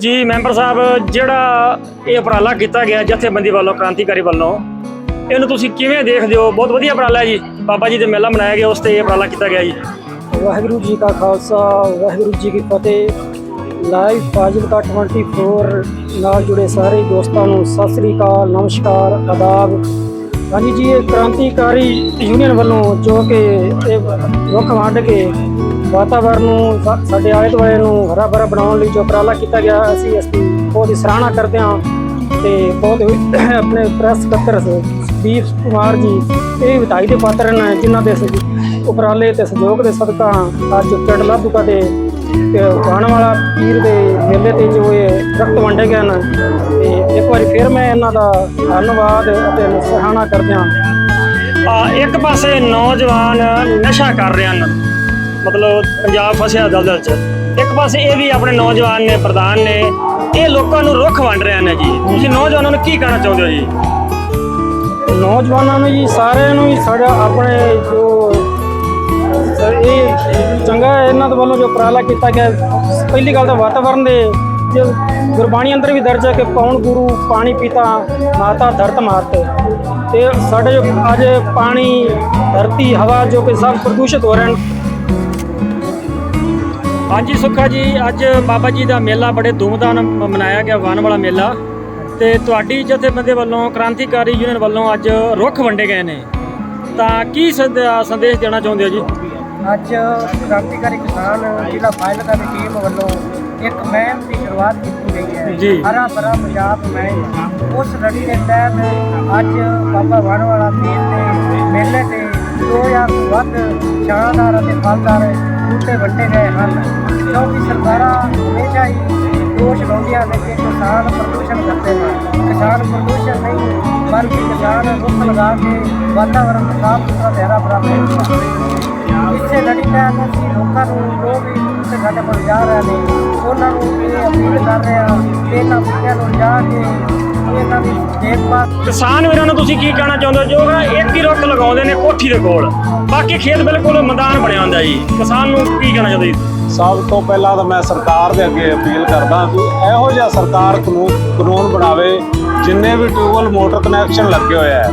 ਜੀ, ਮੈਂਬਰ ਸਾਹਿਬ, ਜਿਹੜਾ ਇਹ ਉਪਰਾਲਾ ਕੀਤਾ ਗਿਆ ਜਥੇਬੰਦੀ ਵੱਲੋਂ, ਕ੍ਰਾਂਤੀਕਾਰੀ ਵੱਲੋਂ, ਇਹਨੂੰ ਤੁਸੀਂ ਕਿਵੇਂ ਦੇਖਦੇ ਹੋ? ਬਹੁਤ ਵਧੀਆ ਉਪਰਾਲਾ ਜੀ। ਬਾਬਾ ਜੀ ਦੇ ਮੇਲਾ ਮਨਾਇਆ ਗਿਆ, ਉਸ ਤੇ ਇਹ ਉਪਰਾਲਾ ਕੀਤਾ ਗਿਆ ਜੀ। ਵਾਹਿਗੁਰੂ ਜੀ ਕਾ ਖਾਲਸਾ, ਵਾਹਿਗੁਰੂ ਜੀ ਕੀ ਫਤਿਹ। ਲਾਈਵ ਫਾਜ਼ਿਲਕਾ 24 ਨਾਲ ਜੁੜੇ ਸਾਰੇ ਦੋਸਤਾਂ ਨੂੰ ਸਤਿ ਸ੍ਰੀ ਅਕਾਲ, ਨਮਸਕਾਰ ਆਦਾਬ ਹਾਂਜੀ ਜੀ, ਇਹ ਕ੍ਰਾਂਤੀਕਾਰੀ ਯੂਨੀਅਨ ਵੱਲੋਂ ਜੋ ਕਿ ਇਹ ਰੁੱਖ ਵੰਡ ਕੇ ਵਾਤਾਵਰਨ ਨੂੰ ਸਾਡੇ ਆਲੇ ਦੁਆਲੇ ਨੂੰ ਹਰਾ ਭਰਾ ਬਣਾਉਣ ਲਈ ਜੋ ਉਪਰਾਲਾ ਕੀਤਾ ਗਿਆ, ਅਸੀਂ ਇਸ ਦੀ ਬਹੁਤ ਹੀ ਸਰਾਹਨਾ ਕਰਦੇ ਹਾਂ ਤੇ ਬਹੁਤ ਆਪਣੇ ਪ੍ਰੈਸ ਸਕੱਤਰ ਦੀਪ ਕੁਮਾਰ ਜੀ, ਇਹ ਵਧਾਈ ਦੇ ਪਾਤਰ ਨੇ, ਜਿਨ੍ਹਾਂ ਦੇ ਉਪਰਾਲੇ ਤੇ ਸਹਿਯੋਗ ਦੇ ਸਦਕਾ ਅੱਜ ਪਿੰਡ ਲਾਧੂਕਾ ਦੇ ਤੇ ਆਉਣ ਵਾਲਾ ਪੀਰ ਦੇ ਮੇਲੇ ਤੇ ਜੋ ਇਹ ਦਰਖਤ ਵੰਡੇ ਗਏ ਹਨ ਤੇ ਵਾਰੀ ਫਿਰ ਮੈਂ ਇਹਨਾਂ ਦਾ ਧੰਨਵਾਦ ਅਤੇ ਸਰਾਹਣਾ ਕਰਦਿਆਂ ਆ, ਇੱਕ ਪਾਸੇ ਨੌਜਵਾਨ ਨਸ਼ਾ ਕਰ ਰਹੇ ਹਨ, ਮਤਲਬ ਪੰਜਾਬ ਫਸਿਆ ਦਲਦਲ 'ਚ। ਇੱਕ ਪਾਸੇ ਇਹ ਵੀ ਆਪਣੇ ਨੌਜਵਾਨ ਨੇ, ਪ੍ਰਧਾਨ ਨੇ, ਇਹ ਲੋਕਾਂ ਨੂੰ ਰੁੱਖ ਵੰਡ ਰਹੇ ਨੇ ਜੀ। ਤੁਸੀਂ ਨੌਜਵਾਨਾਂ ਨੂੰ ਕੀ ਕਹਿਣਾ ਚਾਹੁੰਦੇ ਹੋ ਜੀ? ਨੌਜਵਾਨਾਂ ਨੂੰ ਜੀ, ਸਾਰਿਆਂ ਨੂੰ ਹੀ ਸਾਡਾ ਆਪਣੇ ਜੋ, ਇਹ ਚੰਗਾ ਇਹਨਾਂ ਦੇ ਵੱਲੋਂ ਜੋ ਉਪਰਾਲਾ ਕੀਤਾ ਗਿਆ, ਪਹਿਲੀ ਗੱਲ ਤਾਂ ਵਾਤਾਵਰਨ ਦੇ ਜੋ ਗੁਰਬਾਣੀ ਅੰਦਰ ਵੀ ਦਰਜ ਹੈ ਕਿ ਪੌਣ ਗੁਰੂ, ਪਾਣੀ ਪੀਤਾ, ਮਾਤਾ ਧਰਤ ਮਾਤ ਤੇ ਸਾਡੇ ਜੋ ਅੱਜ ਪਾਣੀ, ਧਰਤੀ, ਹਵਾ ਜੋ ਕਿ ਸਭ ਪ੍ਰਦੂਸ਼ਿਤ ਹੋ ਰਹੇ ਹਨ। ਹਾਂਜੀ ਸੁੱਖਾ ਜੀ, ਅੱਜ ਬਾਬਾ ਜੀ ਦਾ ਮੇਲਾ ਬੜੇ ਧੂਮਧਾਮ ਮ- ਮਨਾਇਆ ਗਿਆ ਵਾਨ ਵਾਲਾ ਮੇਲਾ। ਤੇ ਤੁਹਾਡੀ ਜਥੇਬੰਦੀ ਵੱਲੋਂ, ਕ੍ਰਾਂਤੀਕਾਰੀ ਯੂਨੀਅਨ ਵੱਲੋਂ ਅੱਜ ਰੁੱਖ ਵੰਡੇ ਗਏ ਨੇ। ਤਾਂ ਕੀ ਸੰਦੇਸ਼ ਦੇਣਾ ਚਾਹੁੰਦੇ ਹੋ ਜੀ? ਅੱਜ ਕ੍ਰਾਂਤੀਕਾਰੀ ਕਿਸਾਨ, ਜ਼ਿਲ੍ਹਾ ਫਾਜ਼ਿਲਕਾ ਦੀ ਟੀਮ ਵੱਲੋਂ ਇੱਕ ਮੁਹਿੰਮ ਦੀ ਸ਼ੁਰੂਆਤ ਕੀਤੀ ਗਈ ਹੈ। ਜੀ। ਹਰਾ ਭਰਾ ਪੰਜਾਬ ਮੁਹਿੰਮ। ਉਸ ਲੜੀ ਦੇ ਤਹਿਤ ਅੱਜ ਬਾਬਾ ਵਾਲਾ ਪੀਰ ਦੇ ਮੇਲੇ ਤੇ 2000 ਤੋਂ ਵੱਧ ਸ਼ਾਨਦਾਰ ਅਤੇ ਫਲਦਾਰ ਬੂਟੇ ਵੱਡੇ ਗਏ ਹਨ। ਕਿਉਂਕਿ ਸਰਕਾਰਾਂ ਹਮੇਸ਼ਾ ਹੀ ਦੋਸ਼ ਲਾਉਂਦੀਆਂ ਨੇ ਕਿ ਕਿਸਾਨ ਪ੍ਰਦੂਸ਼ਣ ਕਰਦੇ ਹਨ ਕਿਸਾਨ ਪ੍ਰਦੂਸ਼ਣ ਨਹੀਂ ਬਲਕਿ ਕਿਸਾਨ ਰੁੱਖ ਲਗਾ ਕੇ ਵਾਤਾਵਰਨ ਨੂੰ ਸਾਫ਼ ਸੁਥਰਾ ਤੇ ਹਰਾ ਭਰਾ ਬਣਾਉਂਦੇ ਹਨ ਇਸੇ ਲੜੀ ਤਹਿਤ ਅਸੀਂ ਲੋਕਾਂ ਨੂੰ ਜੋ ਵੀ ਸਾਡੇ ਕੋਲ ਜਾ ਰਹੇ ਨੇ ਇਹਨਾਂ ਬੂਟਿਆਂ ਨੂੰ ਜਾ ਕੇ ਇਹਨਾਂ ਦੀ ਦੇਖਭਾਲ ਕਿਸਾਨ ਵੀਰਾਂ ਨੂੰ ਤੁਸੀਂ ਕੀ ਕਹਿਣਾ ਚਾਹੁੰਦੇ ਹੋ? ਜੋ ਇੱਕ ਹੀ ਰੁੱਖ ਲਗਾਉਂਦੇ ਨੇ ਕੋਠੀ ਦੇ ਕੋਲ। ਬਾਕੀ ਖੇਤ ਬਿਲਕੁਲ ਮੈਦਾਨ ਬਣਿਆ ਹੁੰਦਾ ਜੀ। ਕਿਸਾਨ ਨੂੰ ਕੀ ਕਹਿਣਾ ਚਾਹੁੰਦੇ ਜੀ? ਸਭ ਤੋਂ ਪਹਿਲਾਂ ਤਾਂ ਮੈਂ ਸਰਕਾਰ ਦੇ ਅੱਗੇ ਅਪੀਲ ਕਰਦਾ ਕਿ ਇਹੋ ਜਿਹਾ ਸਰਕਾਰ ਕਾਨੂੰਨ ਕਾਨੂੰਨ ਬਣਾਵੇ ਜਿੰਨੇ ਵੀ ਟਿਊਬਲ ਮੋਟਰ ਕਨੈਕਸ਼ਨ ਲੱਗੇ ਹੋਏ ਆ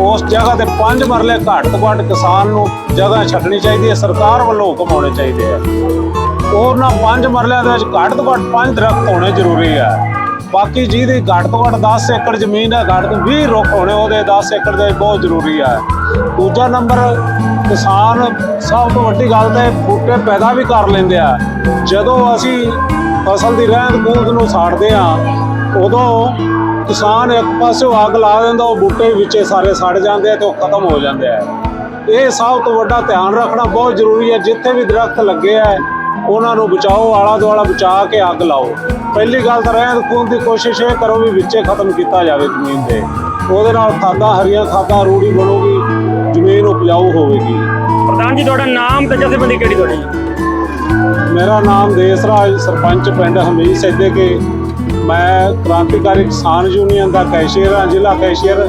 ਉਸ ਜਗ੍ਹਾ ਤੇ ਪੰਜ ਮਰਲੇ ਘੱਟ ਤੋਂ ਘੱਟ ਕਿਸਾਨ ਨੂੰ ਜਗ੍ਹਾ ਛੱਡਣੀ ਚਾਹੀਦੀ ਹੈ ਸਰਕਾਰ ਵੱਲੋਂ ਹੁਕਮ ਹੋਣੇ ਚਾਹੀਦੇ ਆ। ਉਹਨਾਂ ਪੰਜ ਮਰਲਿਆਂ ਦੇ ਵਿੱਚ ਘੱਟ ਤੋਂ ਘੱਟ ਪੰਜ ਦਰਖਤ ਹੋਣੇ ਜ਼ਰੂਰੀ ਆ। ਬਾਕੀ ਜਿਹਦੀ ਘੱਟ ਤੋਂ ਘੱਟ 10 ਏਕੜ ਜ਼ਮੀਨ ਹੈ, ਘੱਟ ਤੋਂ 20 ਰੁੱਖ ਹੋਣੇ, ਉਹਦੇ 10 ਏਕੜ ਦੇ ਬਹੁਤ ਜ਼ਰੂਰੀ ਹੈ। ਦੂਜਾ ਨੰਬਰ, ਕਿਸਾਨ ਸਭ ਤੋਂ ਵੱਡੀ ਗੱਲ ਤਾਂ ਬੂਟੇ ਪੈਦਾ ਵੀ ਕਰ ਲੈਂਦੇ ਆ। ਜਦੋਂ ਅਸੀਂ ਫਸਲ ਦੀ ਰਹਿੰਦ ਖੂੰਹਦ ਨੂੰ ਸਾੜਦੇ ਆ, ਉਦੋਂ ਕਿਸਾਨ ਇੱਕ ਪਾਸੇ ਅੱਗ ਲਾ ਦਿੰਦਾ, ਉਹ ਬੂਟੇ ਵੀ ਵਿੱਚੇ ਸਾਰੇ ਸੜ ਜਾਂਦੇ ਆ ਤੇ ਉਹ ਖਤਮ ਹੋ ਜਾਂਦੇ ਆ। ਇਹ ਸਭ ਤੋਂ ਵੱਡਾ ਧਿਆਨ ਰੱਖਣਾ ਬਹੁਤ ਜ਼ਰੂਰੀ ਹੈ, ਜਿੱਥੇ ਵੀ ਦਰਖਤ ਲੱਗੇ ਆ ਉਹਨਾਂ ਨੂੰ ਬਚਾਓ ਆਲਾ ਦੁਆਲਾ ਬਚਾ ਕੇ ਅੱਗ ਲਾਓ। ਪਹਿਲੀ ਗੱਲ ਤਾਂ ਰਹਿੰਦ ਖੂੰਹਦ ਦੀ ਕੋਸ਼ਿਸ਼ ਇਹ ਕਰੋ ਵੀ ਵਿੱਚੇ ਖਤਮ ਕੀਤਾ ਜਾਵੇ ਜ਼ਮੀਨ ਦੇ ਉਹਦੇ ਨਾਲ ਖਾਦਾਂ ਹਰੀਆਂ ਖਾਦਾਂ ਰੂੜੀ ਬਣੂਗੀ ਜ਼ਮੀਨ ਉਪਜਾਊ ਹੋਵੇਗੀ। ਪ੍ਰਧਾਨ ਜੀ ਤੁਹਾਡਾ ਨਾਮ ਤੇ ਜਥੇਬੰਦੀ ਕਿਹੜੀ ਤੁਹਾਡੀ? ਮੇਰਾ ਨਾਮ ਦੇਸਰਾਜ ਸਰਪੰਚ ਪਿੰਡ ਹਮੀਰ ਸੈਦੇ ਕੇ ਮੈਂ ਕ੍ਰਾਂਤੀਕਾਰੀ ਕਿਸਾਨ ਯੂਨੀਅਨ ਦਾ ਕੈਸ਼ੀਅਰ ਹਾਂ ਜ਼ਿਲ੍ਹਾ ਕੈਸ਼ੀਅਰ।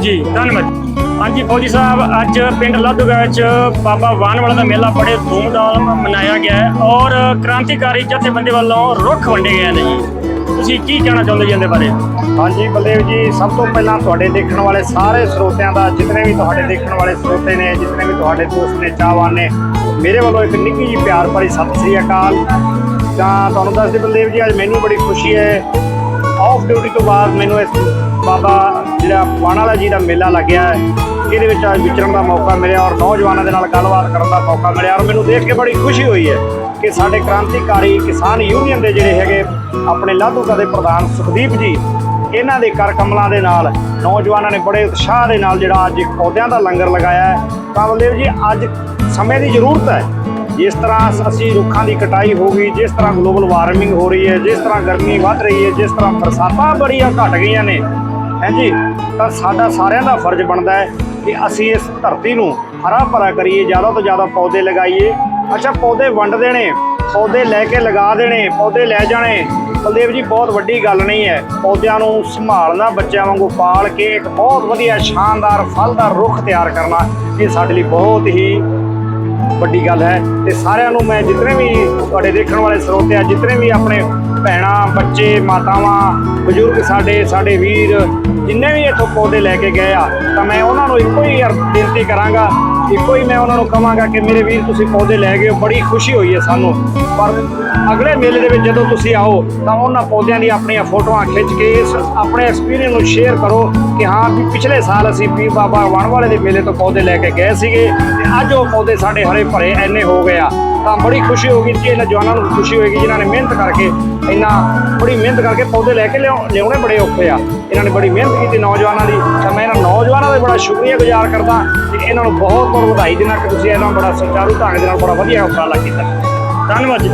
ਜੀ ਧੰਨਵਾਦ। ਹਾਂਜੀ ਫੌਜੀ ਸਾਹਿਬ ਅੱਜ ਪਿੰਡ ਲਾਧੂਗਾ ਵਿੱਚ ਬਾਬਾ ਵਾਨ ਵਾਲਾ ਦਾ ਮੇਲਾ ਬੜੇ ਧੂਮਧਾਮ ਮਨਾਇਆ ਗਿਆ ਹੈ ਔਰ ਕ੍ਰਾਂਤੀਕਾਰੀ ਜਥੇਬੰਦੀ ਵੱਲੋਂ ਰੁੱਖ ਵੰਡੇ ਗਏ ਨੇ ਜੀ। ਤੁਸੀਂ ਕੀ ਕਹਿਣਾ ਚਾਹੁੰਦੇ ਜੀ ਇਹਦੇ ਬਾਰੇ? ਹਾਂਜੀ ਬਲਦੇਵ ਜੀ ਸਭ ਤੋਂ ਪਹਿਲਾਂ ਤੁਹਾਡੇ ਦੇਖਣ ਵਾਲੇ ਸਾਰੇ ਸਰੋਤਿਆਂ ਦਾ ਜਿਤਨੇ ਵੀ ਤੁਹਾਡੇ ਦੇਖਣ ਵਾਲੇ ਸਰੋਤੇ ਨੇ ਜਿਤਨੇ ਵੀ ਤੁਹਾਡੇ ਦੋਸਤ ਨੇ ਚਾਹਵਾਨ ਨੇ ਮੇਰੇ ਵੱਲੋਂ ਇੱਕ ਨਿੱਕੀ ਜਿਹੀ ਪਿਆਰ ਭਰੀ ਸਤਿ ਸ੍ਰੀ ਅਕਾਲ। ਤਾਂ ਤੁਹਾਨੂੰ ਦੱਸਦੇ ਬਲਦੇਵ ਜੀ, ਅੱਜ ਮੈਨੂੰ ਬੜੀ ਖੁਸ਼ੀ ਹੈ। ਆਫ ਡਿਊਟੀ ਤੋਂ ਬਾਅਦ ਮੈਨੂੰ ਇਸ ਬਾਬਾ ਜਿਹੜਾ ਵਾਣਾਲਾ ਜੀ ਦਾ ਮੇਲਾ ਲੱਗਿਆ ਹੈ ਇਹਦੇ ਵਿੱਚ ਅੱਜ ਵਿਚਰਨ ਦਾ ਮੌਕਾ ਮਿਲਿਆ ਔਰ ਨੌਜਵਾਨਾਂ ਦੇ ਨਾਲ ਗੱਲਬਾਤ ਕਰਨ ਦਾ ਮੌਕਾ ਮਿਲਿਆ ਔਰ ਮੈਨੂੰ ਦੇਖ ਕੇ ਬੜੀ ਖੁਸ਼ੀ ਹੋਈ ਹੈ ਕਿ ਸਾਡੇ ਕ੍ਰਾਂਤੀਕਾਰੀ ਕਿਸਾਨ ਯੂਨੀਅਨ ਦੇ ਜਿਹੜੇ ਹੈਗੇ ਆਪਣੇ ਲਾਧੂਕਾ ਦੇ ਪ੍ਰਧਾਨ ਸੁਖਦੀਪ ਜੀ, ਇਹਨਾਂ ਦੇ ਕਰ ਕਮਲਾਂ ਦੇ ਨਾਲ, ਨੌਜਵਾਨਾਂ ਨੇ ਬੜੇ ਉਤਸ਼ਾਹ ਦੇ ਨਾਲ ਜਿਹੜਾ ਅੱਜ ਪੌਦਿਆਂ ਦਾ ਲੰਗਰ ਲਗਾਇਆ ਹੈ। ਤਾਂ ਬਲਦੇਵ ਜੀ, ਅੱਜ ਸਮੇਂ ਦੀ ਜ਼ਰੂਰਤ ਹੈ। ਜਿਸ ਤਰ੍ਹਾਂ ਅਸੀਂ ਰੁੱਖਾਂ ਦੀ ਕਟਾਈ ਹੋ ਗਈ, ਜਿਸ ਤਰ੍ਹਾਂ ਗਲੋਬਲ ਵਾਰਮਿੰਗ ਹੋ ਰਹੀ ਹੈ, ਜਿਸ ਤਰ੍ਹਾਂ ਗਰਮੀ ਵੱਧ ਰਹੀ ਹੈ, ਜਿਸ ਤਰ੍ਹਾਂ ਬਰਸਾਤਾਂ ਬੜੀਆਂ ਘਟ ਗਈਆਂ ਨੇ ਹਾਂਜੀ ਤਾਂ ਸਾਡਾ ਸਾਰਿਆਂ ਦਾ ਫਰਜ਼ ਬਣਦਾ ਹੈ ਕਿ ਅਸੀਂ ਇਸ ਧਰਤੀ ਨੂੰ ਹਰਾ ਭਰਾ ਕਰੀਏ, ਜ਼ਿਆਦਾ ਤੋਂ ਜ਼ਿਆਦਾ ਪੌਦੇ ਲਗਾਈਏ। ਅੱਛਾ, ਪੌਦੇ ਵੰਡ ਦੇਣੇ, ਪੌਦੇ ਲੈ ਕੇ ਲਗਾ ਦੇਣੇ, ਪੌਦੇ ਲੈ ਜਾਣੇ। ਬਲਦੇਵ ਜੀ, ਬਹੁਤ ਵੱਡੀ ਗੱਲ ਨਹੀਂ ਹੈ। ਪੌਦਿਆਂ ਨੂੰ ਸੰਭਾਲਣਾ, ਬੱਚਿਆਂ ਵਾਂਗੂ ਪਾਲ ਕੇ ਇੱਕ ਬਹੁਤ ਵਧੀਆ ਸ਼ਾਨਦਾਰ ਫਲਦਾਰ ਰੁੱਖ ਤਿਆਰ ਕਰਨਾ, ਇਹ ਸਾਡੇ ਲਈ ਬਹੁਤ ਹੀ ਵੱਡੀ ਗੱਲ ਹੈ ਤੇ ਸਾਰਿਆਂ ਨੂੰ ਮੈਂ ਜਿਤਨੇ ਵੀ ਤੁਹਾਡੇ ਦੇਖਣ ਵਾਲੇ ਸਰੋਤੇ ਆ, ਜਿਤਨੇ ਵੀ ਆਪਣੇ ਭੈਣਾਂ, ਬੱਚੇ, ਮਾਤਾਵਾਂ, ਬਜ਼ੁਰਗ ਸਾਡੇ ਸਾਡੇ ਵੀਰ, ਜਿੰਨੇ ਵੀ ਇੱਥੋਂ ਪੌਦੇ ਲੈ ਕੇ ਗਏ ਆ, ਤਾਂ ਮੈਂ ਉਹਨਾਂ ਨੂੰ ਇੱਕੋ ਹੀ ਬੇਨਤੀ ਕਰਾਂਗਾ ਇੱਕੋ ਹੀ ਮੈਂ ਉਹਨਾਂ ਨੂੰ ਕਹਾਂਗਾ ਕਿ ਮੇਰੇ ਵੀਰ ਤੁਸੀਂ ਪੌਦੇ ਲੈ ਗਏ ਹੋ, ਬੜੀ ਖੁਸ਼ੀ ਹੋਈ ਹੈ ਸਾਨੂੰ। ਪਰ ਅਗਲੇ ਮੇਲੇ ਦੇ ਵਿੱਚ ਜਦੋਂ ਤੁਸੀਂ ਆਓ, ਤਾਂ ਉਹਨਾਂ ਪੌਦਿਆਂ ਦੀ ਆਪਣੀਆਂ ਫੋਟੋਆਂ ਖਿੱਚ ਕੇ ਇਸ ਆਪਣੇ ਐਕਸਪੀਰੀਅੰਸ ਨੂੰ ਸ਼ੇਅਰ ਕਰੋ ਕਿ ਹਾਂ ਵੀ ਪਿਛਲੇ ਸਾਲ ਅਸੀਂ ਪੀਰ ਬਾਬਾ ਵਣ ਦੇ ਮੇਲੇ ਤੋਂ ਪੌਦੇ ਲੈ ਕੇ ਗਏ ਸੀਗੇ ਤੇ ਅੱਜ ਉਹ ਪੌਦੇ ਸਾਡੇ ਹਰੇ ਭਰੇ ਐਨੇ ਹੋ ਗਏ ਆ। ਤਾਂ ਬੜੀ ਖੁਸ਼ੀ ਹੋਗੀ ਕਿ ਇਹਨਾਂ ਜਵਾਨਾਂ ਨੂੰ ਖੁਸ਼ੀ ਹੋਏਗੀ, ਜਿਨ੍ਹਾਂ ਨੇ ਮਿਹਨਤ ਕਰਕੇ ਇੰਨਾ ਬੜੀ ਮਿਹਨਤ ਕਰਕੇ ਪੌਦੇ ਲੈ ਕੇ ਲਿਆਉ- ਲਿਆਉਣੇ ਬੜੇ ਔਖੇ ਆ। ਇਹਨਾਂ ਨੇ ਬੜੀ ਮਿਹਨਤ ਕੀਤੀ ਨੌਜਵਾਨਾਂ ਦੀ। ਤਾਂ ਮੈਂ ਇਹਨਾਂ ਨੌਜਵਾਨਾਂ ਦਾ ਬੜਾ ਸ਼ੁਕਰੀਆ ਗੁਜ਼ਾਰ ਕਰਦਾ ਤੇ ਇਹਨਾਂ ਨੂੰ ਬਹੁਤ ਬਹੁਤ ਵਧਾਈ ਦੇਣਾ ਕਿ ਤੁਸੀਂ ਇਹਨਾਂ ਬੜਾ ਸੁਚਾਰੂ ਢੰਗ ਦੇ ਨਾਲ ਬੜਾ ਵਧੀਆ ਉਪਰਾਲਾ ਕੀਤਾ ਧੰਨਵਾਦ ਜੀ